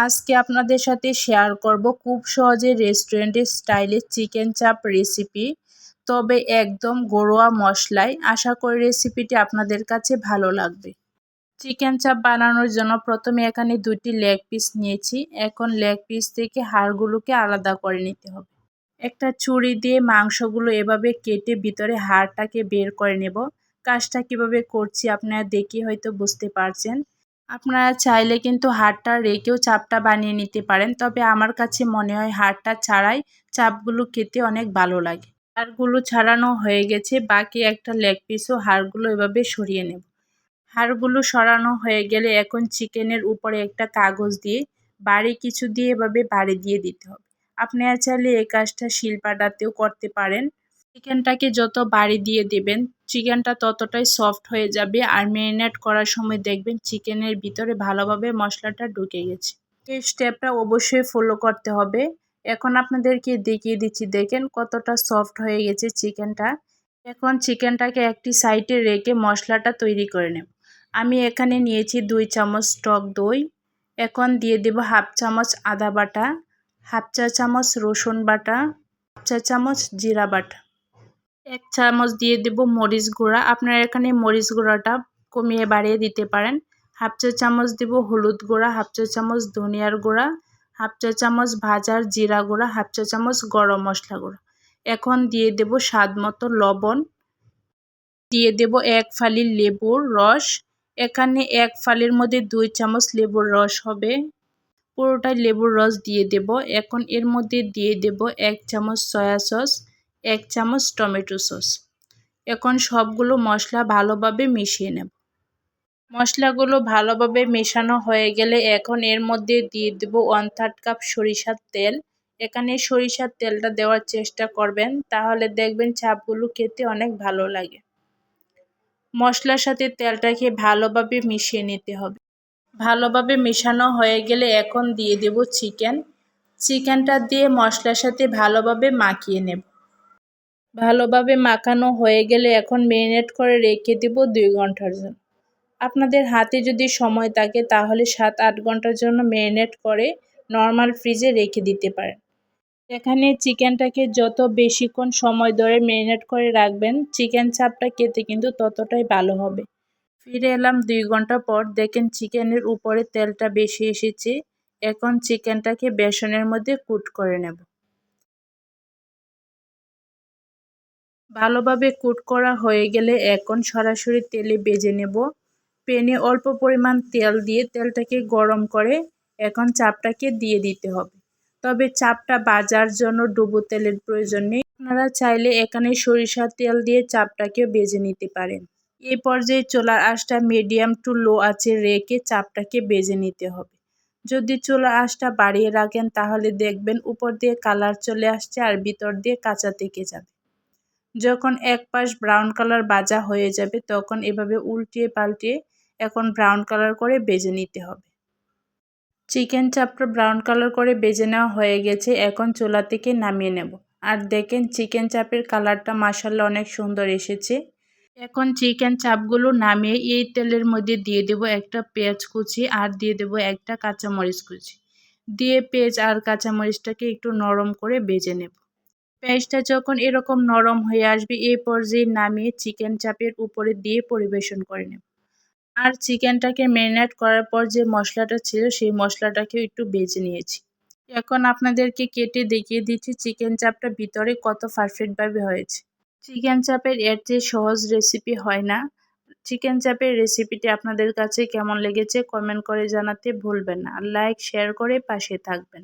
আজকে আপনাদের সাথে শেয়ার করব খুব সহজে রেস্টুরেন্টের স্টাইলের চিকেন চাপ রেসিপি তবে একদম ঘরোয়া মশলায় আশা করি রেসিপিটি আপনাদের কাছে ভালো লাগবে। চিকেন চাপ বানানোর জন্য প্রথমে এখানে দুটি লেগ পিস নিয়েছি। এখন লেগ পিস থেকে হাড়গুলোকে আলাদা করে নিতে হবে। একটা ছুরি দিয়ে মাংসগুলো এভাবে কেটে ভিতরে হাড়টাকে বের করে নেব। কাজটা কীভাবে করছি আপনারা দেখে হয়তো বুঝতে পারছেন। আপনারা চাইলে কিন্তু হাড়টা রেখেও চাপটা বানিয়ে নিতে পারেন। তবে আমার কাছে মনে হয় হাড়টা ছাড়াই চাপগুলো খেতে অনেক ভালো লাগে। হাড়গুলো ছাড়ানো হয়ে গেছে, বাকি একটা লেগ পিসও হাড়গুলো এভাবে সরিয়ে নেব। হাড়গুলো সরানো হয়ে গেলে এখন চিকেনের উপরে একটা কাগজ দিয়ে বাড়ি কিছু দিয়ে এভাবে বাড়ি দিয়ে দিতে হবে। আপনারা চাইলে এই কাজটা শিলপাটাতেও করতে পারেন। চিকেনটাকে যত বাড়ি দিয়ে দেবেন চিকেনটা ততটাই সফট হয়ে যাবে আর ম্যারিনেট করার সময় দেখবেন চিকেনের ভিতরে ভালোভাবে মশলাটা ঢুকে গেছে। এই স্টেপটা অবশ্যই ফলো করতে হবে। এখন আপনাদেরকে দেখিয়ে দিচ্ছি, দেখেন কতটা সফট হয়ে গেছে চিকেনটা এখন চিকেনটাকে একটি সাইডে রেখে মশলাটা তৈরি করে নেব। আমি এখানে নিয়েছি দুই চামচ টক দই। এখন দিয়ে দেব হাফ চামচ আদা বাটা, হাফ চা চামচ রসুন বাটা, হাফ চা চামচ জিরা বাটা। এক চামচ দিয়ে দেব মরিচ গুঁড়া। আপনারা এখানে মরিচ গুঁড়াটা কমিয়ে বাড়িয়ে দিতে পারেন। হাফ চা চামচ দেব হলুদ গুঁড়া, হাফ চা চামচ ধনিয়ার গুঁড়া, হাফ চা চামচ ভাজার জিরা গুঁড়া, হাফ চা চামচ গরম মশলা গুঁড়া। এখন দিয়ে দেব স্বাদ মতো লবণ। দিয়ে দেব এক ফালি লেবুর রস। এখানে এক ফালির মধ্যে দুই চামচ লেবুর রস হবে। পুরোটাই লেবুর রস দিয়ে দেব। এখন এর মধ্যে দিয়ে দেব এক চামচ সয়া সস। এক চামচ টমেটো সস। এখন সবগুলো মশলা ভালোভাবে মিশিয়ে নেব। মশলাগুলো ভালোভাবে মেশানো হয়ে গেলে এখন এর মধ্যে দিয়ে দেব ওয়ান থার্ড কাপ সরিষার তেল। এখানে সরিষার তেলটা দেওয়ার চেষ্টা করবেন, তাহলে দেখবেন চাপগুলো খেতে অনেক ভালো লাগে। মশলার সাথে তেলটাকে ভালোভাবে মিশিয়ে নিতে হবে। ভালোভাবে মেশানো হয়ে গেলে এখন দিয়ে দেব চিকেন চিকেনটা দিয়ে মশলার সাথে ভালোভাবে মাখিয়ে নেব। ভালোভাবে মাখানো হয়ে গেলে এখন মেরিনেট করে রেখে দেব দুই ঘণ্টার জন্য। আপনাদের হাতে যদি সময় থাকে তাহলে সাত আট ঘণ্টার জন্য মেরিনেট করে নর্মাল ফ্রিজে রেখে দিতে পারেন। এখানে চিকেনটাকে যত বেশিক্ষণ সময় ধরে মেরিনেট করে রাখবেন, চিকেন চাপটা খেতে কিন্তু ততটাই ভালো হবে। ফিরে এলাম দুই ঘণ্টা পর, দেখেন চিকেনের উপরে তেলটা বেশি এসেছে। এখন চিকেনটাকে বেসনের মধ্যে কুট করে নেব। ভালোভাবে কুট করা হয়ে গেলে এখন সরাসরি তেলে বেজে নেব। প্যানে অল্প পরিমাণ তেল দিয়ে তেলটাকে গরম করে এখন চাপটাকে দিয়ে দিতে হবে। তবে চাপটা বাজার জন্য ডুবো তেলের প্রয়োজন নেই। আপনারা চাইলে এখানে সরিষার তেল দিয়ে চাপটাকে বেজে নিতে পারেন। এই পর্যায়ে চোলার আঁচটা মিডিয়াম টু লো আছে রেখে চাপটাকে বেজে নিতে হবে। যদি চোলা আঁচটা বাড়িয়ে রাখেন তাহলে দেখবেন উপর দিয়ে কালার চলে আসছে আর ভিতর দিয়ে কাঁচা থেকে যাবে। যখন এক পাশ ব্রাউন কালার বাজা হয়ে যাবে, তখন এভাবে উল্টিয়ে পাল্টিয়ে এখন ব্রাউন কালার করে বেজে নিতে হবে। চিকেন চাপটা ব্রাউন কালার করে বেজে নেওয়া হয়ে গেছে, এখন চুলা থেকে নামিয়ে নেব। আর দেখেন চিকেন চাপের কালারটা মাসাল্লা অনেক সুন্দর এসেছে। এখন চিকেন চাপগুলো নামিয়ে এই তেলের মধ্যে দিয়ে দেব একটা পেঁয়াজ কুচি আর দিয়ে দেব একটা কাঁচামরিচ কুচি। দিয়ে পেঁয়াজ আর কাঁচামরিচটাকে একটু নরম করে বেজে নেব। পেঁয়াজটা যখন এরকম নরম হয়ে আসবে, এই পর্যায়ে নামিয়ে চিকেন চাপের উপরে দিয়ে পরিবেশন করে নেব। আর চিকেনটাকে ম্যারিনেট করার পর যে মশলাটা ছিল, সেই মশলাটাকে একটু বেজে নিয়েছি। এখন আপনাদেরকে কেটে দেখিয়ে দিচ্ছি চিকেন চাপটা ভিতরে কত পারফেক্টভাবে হয়েছে। চিকেন চাপের এর চেয়ে সহজ রেসিপি হয় না। চিকেন চাপের রেসিপিটি আপনাদের কাছে কেমন লেগেছে কমেন্ট করে জানাতে ভুলবেন না। লাইক শেয়ার করে পাশে থাকবেন।